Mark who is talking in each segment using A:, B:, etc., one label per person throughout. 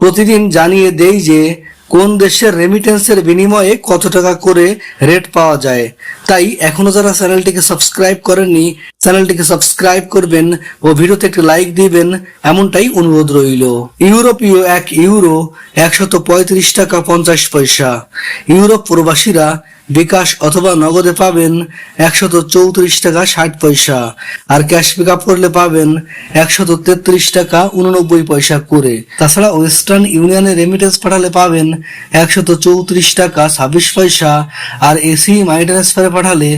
A: প্রতিদিন জানিয়ে দেই যে, কোন দেশের রেমিটেন্সের বিনিময়ে কত টাকা করে রেট পাওয়া যায়। তাই এখনও যারা চ্যানেলটিকে সাবস্ক্রাইব করেননি, চ্যানেলটিকে সাবস্ক্রাইব করবেন ও ভিডিওতে একটি লাইক দিবেন, এমনটাই অনুরোধ রইল। ইউরোপীয় এক ইউরো একশত পঁয়ত্রিশ টাকা পঞ্চাশ পয়সা। ইউরোপ প্রবাসীরা বিকাশ অথবা নগদে পাবেন একশত চৌত্রিশ টাকা ষাট পয়সা। আর ক্যাশ পিক আপ করলে পাবেন একশত তেত্রিশ টাকা উননব্বই পয়সা করে। তাছাড়া ওয়েস্টার্ন ইউনিয়নে রেমিটেন্স পাঠালে পাবেন একশত চৌত্রিশ টাকা ছাব্বিশ পয়সা। আর এসি মানি ট্রান্সফারে পাঠালে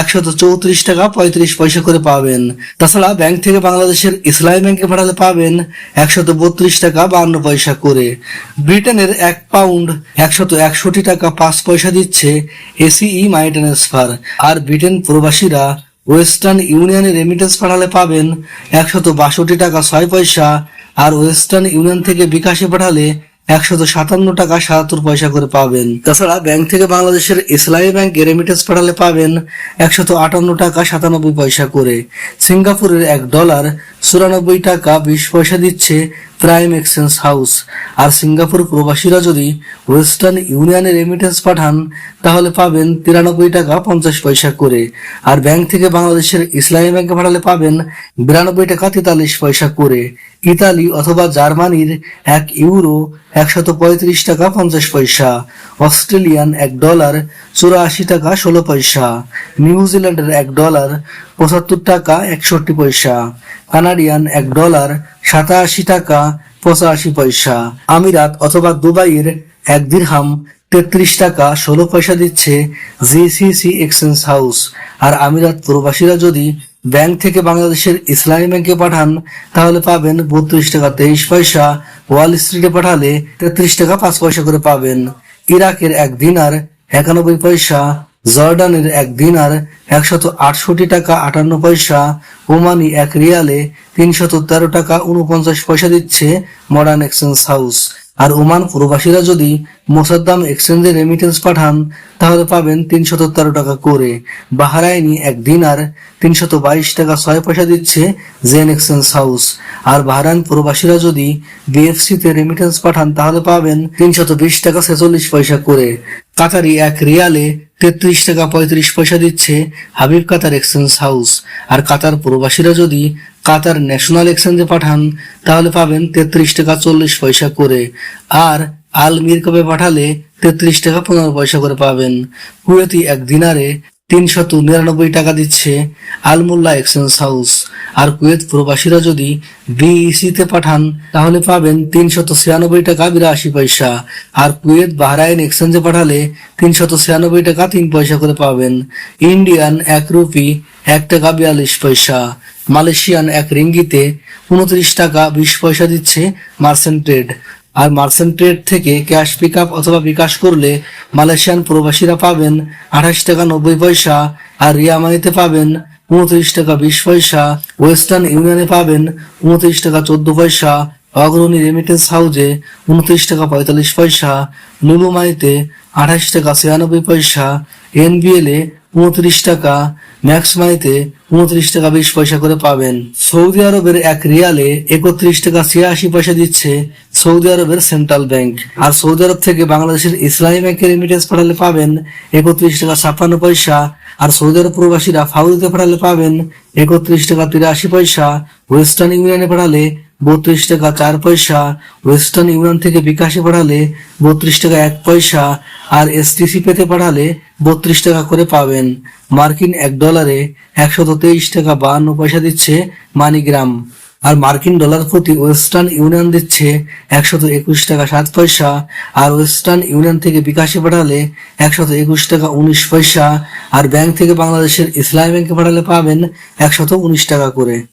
A: একশত চৌত্রিশ টাকা পঁয়ত্রিশ পয়সা করে পাবেন। তাছাড়া ব্যাংক থেকে বাংলাদেশের ইসলামী ব্যাংকে পাঠালে পাবেন একশত বত্রিশ টাকা বান্ন পয়সা করে। ব্রিটেনের এক পাউন্ড একশত একষট্টি টাকা পাঁচ পয়সা দিচ্ছে এসিই মানি ট্রান্সফার আর ব্রিটেন প্রবাসীরা ওয়েস্টার্ন ইউনিয়নে রেমিটেন্স পাঠালে পাবেন একশত বাষট্টি টাকা ছয় পয়সা। আর ওয়েস্টার্ন ইউনিয়ন থেকে বিকাশে পাঠালে একশত সাতান্ন টাকা সাতাত্তর পয়সা করে পাবেন। তাছাড়া ব্যাংক থেকে বাংলাদেশের ইসলামী ব্যাংকে রেমিটেন্স পাঠালে পাবেন একশত আটান্ন টাকা সাতানব্বই পয়সা করে। সিঙ্গাপুরের এক ডলার চুরানব্বই টাকা বিশ পয়সা দিচ্ছে প্রাইম এক্সচেঞ্জ হাউস। আর সিঙ্গাপুর প্রবাসীরা যদি ওয়েস্টার্ন ইউনিয়নে রেমিটেন্স পাঠান, তাহলে পাবেন তিরানব্বই টাকা পঞ্চাশ পয়সা করে। আর ব্যাংক থেকে বাংলাদেশের ইসলামী ব্যাংকে পাঠালে পাবেন বিরানব্বই টাকা তেতাল্লিশ পয়সা করে। ইতালি অথবা জার্মানির এক ইউরো একশত পঁয়ত্রিশ টাকা পঞ্চাশ পয়সা। অস্ট্রেলিয়ান এক ডলার চুরাশি টাকা ষোলো পয়সা। নিউজিল্যান্ডের এক ডলার পঁচাত্তর টাকা একষট্টি পয়সা। কানাডিয়ান এক ডলার সাতাশি টাকা পঁচাশি পয়সা। আমিরাত অথবা দুবাইয়ের এক দিরহাম তেত্রিশ টাকা ষোলো পয়সা দিচ্ছে জিসিসি এক্সচেঞ্জ হাউস। আর আমিরাত প্রবাসীরা যদি ব্যাংক থেকে বাংলাদেশের ইসলামী ব্যাংকে পাঠান, তাহলে পাবেন বত্রিশ টাকা তেইশ পয়সা। ওয়াল স্ট্রিটে পাঠালে তেত্রিশ টাকা পাঁচ পয়সা করে পাবেন। ইরাকের এক দিনার একানব্বই পয়সা, জর্ডানের এক দিনার একশত আটষট্টি টাকা আটান্ন পয়সা, ওমানি এক রিয়ালে তিনশত তেরো টাকা উনপঞ্চাশ পয়সা দিচ্ছে মডার্ন এক্সচেঞ্জ হাউস। আর ওমান প্রবাসীরা যদি মোসাদ্দাম এক্সচেঞ্জে রেমিটেন্স পাঠান, তাহলে পাবেন তিনশত তেরো টাকা করে। বাহারাইনি এক দিনার তিনশত বাইশ টাকা ছয় পয়সা দিচ্ছে জেন এক্সচেঞ্জ হাউস। আর বাহরাইন প্রবাসীরা যদি বিএফসি তে রেমিটেন্স পাঠান, তাহলে পাবেন তিনশত বিশ টাকা ছেচল্লিশ পয়সা করে। কাতারি এক রিয়ালে তেত্রিশ টাকা পঁয়ত্রিশ পয়সা দিচ্ছে হাবিব কাতার এক্সচেঞ্জ হাউস। আর কাতার প্রবাসীরা যদি কাতার ন্যাশনাল এক্সচেঞ্জে পাঠান, তাহলে পাবেন তেত্রিশ টাকা চল্লিশ পয়সা করে। আর আল মিরকবে পাঠালে তেত্রিশ টাকা পনেরো পয়সা করে পাবেন। কুয়েতি এক দিনারে তিনশত নিরানব্বই টাকা দিচ্ছে আলমুল্লাহ এক্সচেঞ্জ হাউস। আর কুয়েত প্রবাসীরা যদি বিইসি তে পাঠান, তাহলে পাবেন তিনশত ছিয়ানব্বই টাকা বিরাশি পয়সা। আর কুয়েত বাহরাইন এক্সচেঞ্জে পাঠালে তিনশত ছিয়ানব্বই টাকা তিন পয়সা করে পাবেন। ইন্ডিয়ান এক রুপি এক টাকা বিয়াল্লিশ পয়সা। মালয়েশিয়ান এক রিঙ্গিতে উনত্রিশ টাকা বিশ পয়সা দিচ্ছে মার্সেন্ট ট্রেড। আর মার্সেন্ট ট্রেড থেকে ক্যাশ পিক আপ অথবা বিকাশ করলে মালয়েশিয়ান প্রবাসীরা পাবেন আঠাশ টাকা নব্বই পয়সা, আর রিয়ামানিতে পাবেন উনত্রিশ টাকা বিশ পয়সা, ওয়েস্টার্ন ইউনিয়নে পাবেন উনত্রিশ টাকা চোদ্দ পয়সা, অগ্রণী রেমিটেন্স হাউজে উনত্রিশ টাকা পঁয়তাল্লিশ পয়সা লুলুমাইতে আঠাশ টাকা ছিয়ানব্বই পয়সা এনবিএল এ উনত্রিশ টাকা ম্যাক্স মানিতে উনত্রিশ টাকা বিশ পয়সা করে পাবেন। সৌদি আরবের এক রিয়ালে একত্রিশ টাকা ছিয়াশি পয়সা দিচ্ছে সৌদি আরবের সেন্ট্রাল ব্যাংক। আর সৌদি আরব থেকে বাংলাদেশের ইসলামী ব্যাংকের রেমিটেন্স পাঠালে পাবেন একত্রিশ টাকা ছাপ্পান্ন পয়সা। আর সৌদি আরব প্রবাসীরা ফাউরিতে পাঠালে পাবেন একত্রিশ টাকা তিরাশি পয়সা। ওয়েস্টার্ন ইউনিয়নে পাঠালে বত্রিশ টাকা চার পয়সা, ওয়েস্টার্ন ইউনিয়ন থেকে বিকাশে পাঠালে বত্রিশ টাকা এক পয়সা, আর এসটিসি পেতে পাঠালে বত্রিশ টাকা করে পাবেন। মার্কিন এক ডলারে একশত তেইশ টাকা বাহান্ন পয়সা দিচ্ছে মানিগ্রাম। আর মার্কিন ডলার প্রতি ওয়েস্টার্ন ইউনিয়ন দিচ্ছে একশত একুশ টাকা সাত পয়সা, আর ওয়েস্টার্ন ইউনিয়ন থেকে বিকাশে পাঠালে একশত একুশ টাকা উনিশ পয়সা, আর ব্যাংক থেকে বাংলাদেশের ইসলামী ব্যাংকে পাঠালে পাবেন একশত উনিশ টাকা করে।